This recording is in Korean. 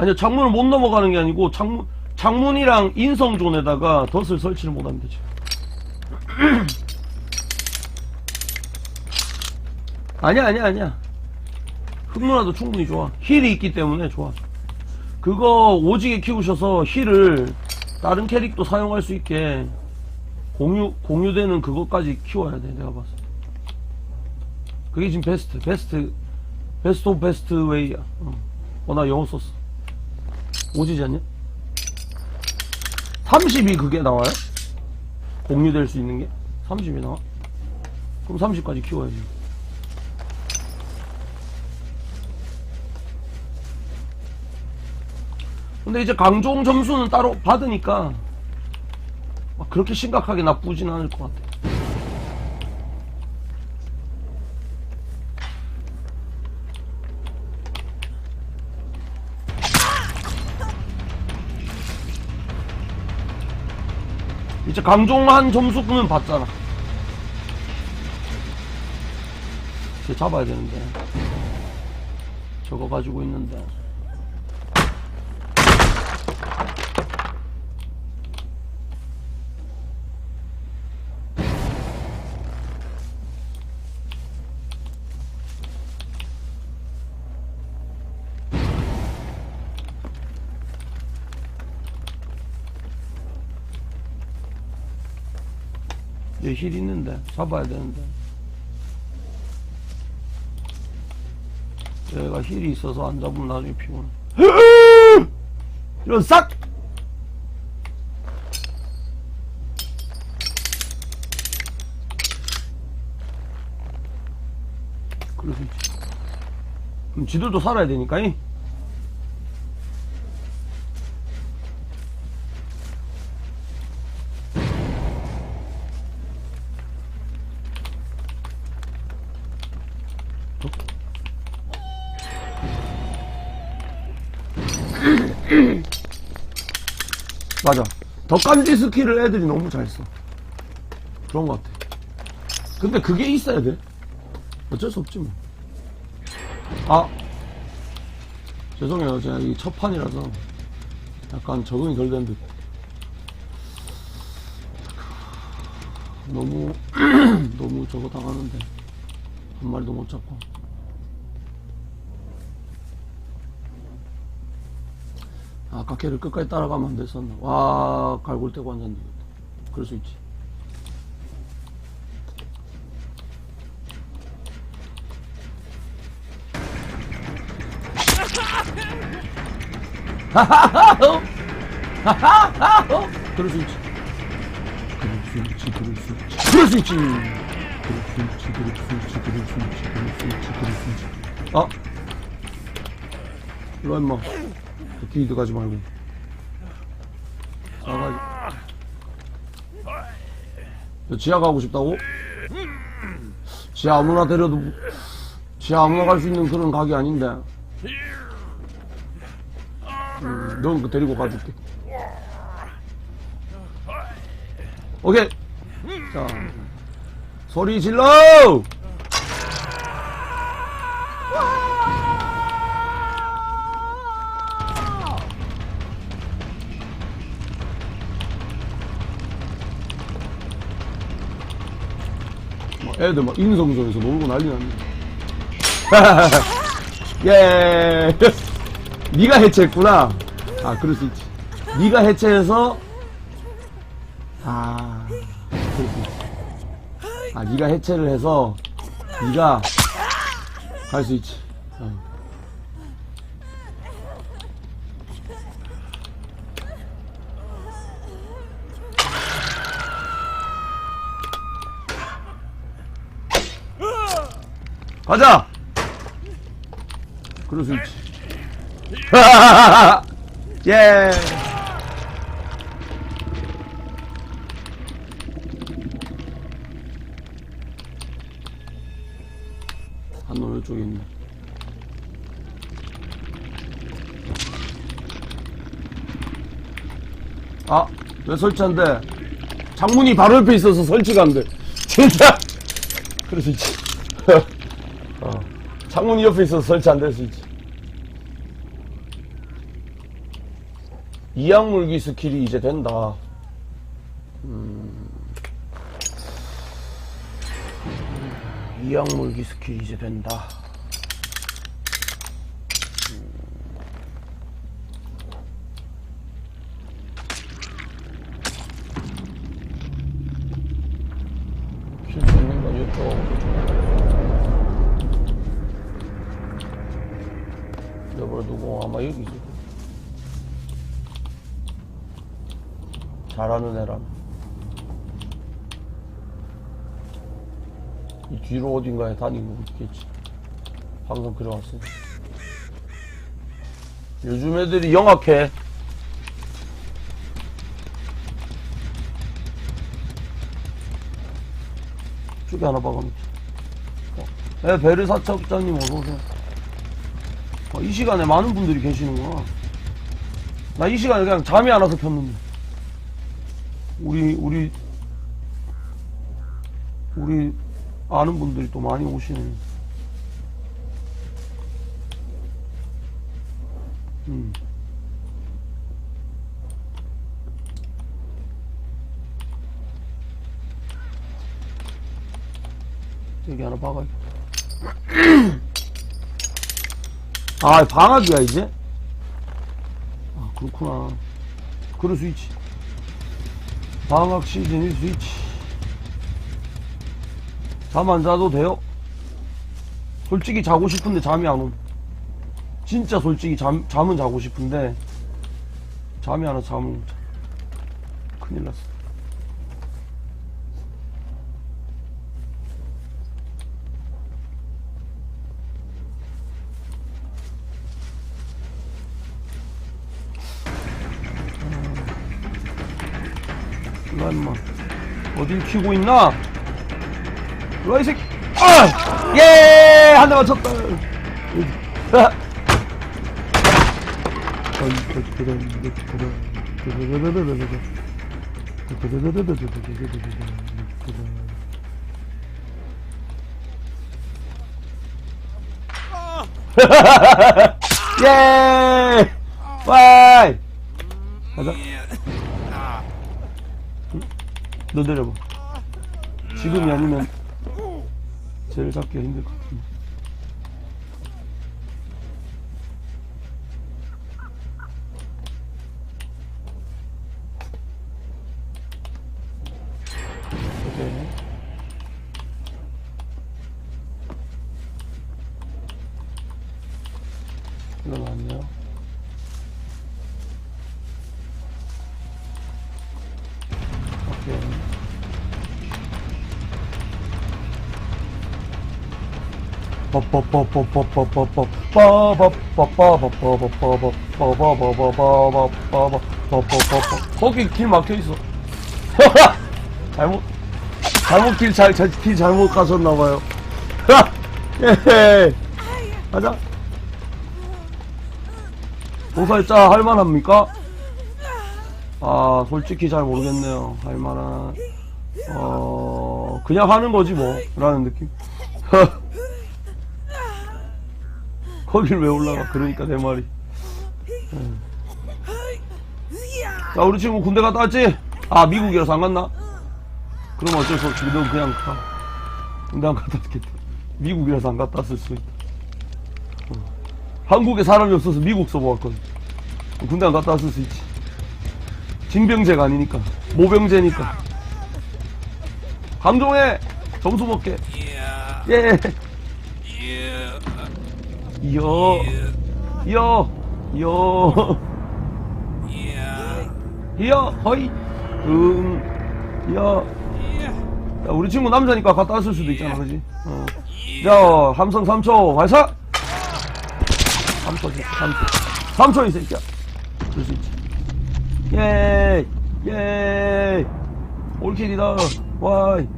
아니요, 창문을 못 넘어가는 게 아니고, 창문, 창문이랑 인성존에다가 덫을 설치를 못 하면 되죠. 아니야, 아니야, 아니야. 흑문화도 충분히 좋아. 힐이 있기 때문에 좋아. 그거 오지게 키우셔서 힐을 다른 캐릭도 사용할 수 있게 공유, 공유되는 그것까지 키워야 돼, 내가 때. 그게 지금 베스트, 베스트, 베스트 오브 베스트 웨이야. 어, 어, 나 영어 썼어. 오지지 않냐? 30이 그게 나와요? 공유될 수 있는 게? 30이 나와? 그럼 30까지 키워야지. 근데 이제 강종 점수는 따로 받으니까 막 그렇게 심각하게 나쁘진 않을 것 같아. 이제 강종한 점수는 받잖아. 이제 잡아야 되는데. 저거 가지고 있는데. 얘힐 있는데 잡아야 되는데. 얘가 힐이 있어서 안 잡으면 나중에 피곤해. 이런 싹! 있지. 그럼 지들도 살아야 되니까 이 맞아. 덕간지 스킬을 애들이 너무 잘 써. 그런 것 같아. 근데 그게 있어야 돼. 어쩔 수 없지 뭐. 아. 죄송해요. 제가 이 첫 판이라서 약간 적응이 덜된 듯. 너무, 너무 저거 당하는데. 한 마리도 못 잡고. 아까 걔를 끝까지 따라가면 안 됐었나. 와, 갈굴 완전 되겠다. 그럴 수 있지. 그럴 수 있지. 그럴 수 있지, 그럴 수 있지. 그럴 수 있지! 그럴 수 있지, 그럴 수 있지, 그럴 수 있지, 그럴 수 있지, 그럴 수 있지. 아! 일로 와, 임마. 뒤도 가지 말고. 싸가지. 너 지하 가고 싶다고? 지하 아무나 데려도, 지하 아무나 갈 수 있는 그런 가게 아닌데. 음, 넌 그 데리고 가줄게. 오케이. 자. 소리 질러! 애들 막 인성전에서 놀고 난리 났네. 예. 네가 해체했구나. 아, 그럴 수 있지. 네가 해체해서 아, 그럴 수 있지. 아, 네가 해체를 해서 네가 갈 수 있지. 어. 가자! 그럴 수 있지. 예! 한놈 이쪽에 있네. 아, 왜 설치 안 돼? 창문이 바로 옆에 있어서 설치가 안 돼. 진짜! 그럴 수 있지. 어. 창문이 옆에 있어서 설치 안 될 수 있지. 이악물기 스킬이 이제 된다. 음. 이악물기 스킬이 이제 된다. 실수 있는 건 이쪽으로 여보로 누구 아마 여기 있을 거야. 잘하는 애라면 이 뒤로 어딘가에 다니고 있겠지 방금 그려왔으니 요즘 애들이 영악해 쪽에 하나 박아놓자 어. 네, 베르사차 국장님 어서오세요 어, 이 시간에 많은 분들이 계시는구나 나 이 시간에 그냥 잠이 안 와서 폈는데 우리 우리 우리 아는 분들이 또 많이 오시네. 음. 여기 하나 박아야겠다. 아, 방학이야, 이제? 아, 그렇구나. 그럴 수 있지. 방학 시즌일 수 있지. 잠 안 자도 돼요? 솔직히 자고 싶은데 잠이 안 옴. 진짜 솔직히 잠, 잠은 자고 싶은데, 잠이 안 와서 잠을 못 자. 큰일 났어. 일로와, 임마. 어딜 키고 있나? 일로와, 이 새끼. 아! 예! 한 대 맞췄다. 아! 예! 와이! 가자. 너 내려봐. 지금이 아니면 쟤를 잡기가 힘들 것 같은데. 오케이. 일어났네요. 거기 길 막혀 있어. 잘못 잘못 길 잘, 잘, 길 잘못 가셨나 봐요. 예. 가자. 도살자 할만합니까? 아 솔직히 잘 모르겠네요. 할만한 어 그냥 하는 거지 뭐라는 느낌. 거길 왜 올라가? 그러니까 내 말이. 음. 자 우리 친구 군대 갔다 왔지? 아 미국이라서 안 갔나? 그럼 어쩔 수 없지. 너 그냥 가. 군대 안 갔다 왔겠다. 미국이라서 안 갔다 왔을 수 있다. 어. 한국에 사람이 없어서 미국 써보았거든. 군대 안 갔다 왔을 수 있지. 징병제가 아니니까. 모병제니까. 감동해! 점수 먹게. 예! 이 어, 이어, 이어, 이어, 허이, 음, 이어. 야, 우리 친구 남자니까 갔다 왔을 수도 있잖아, 그지? 어. 자, 함성 3초, 발사! 3초지, 3초. 3초, 이 새끼야. 그럴 수 있지. 예, 예. 올킬이다. 와이.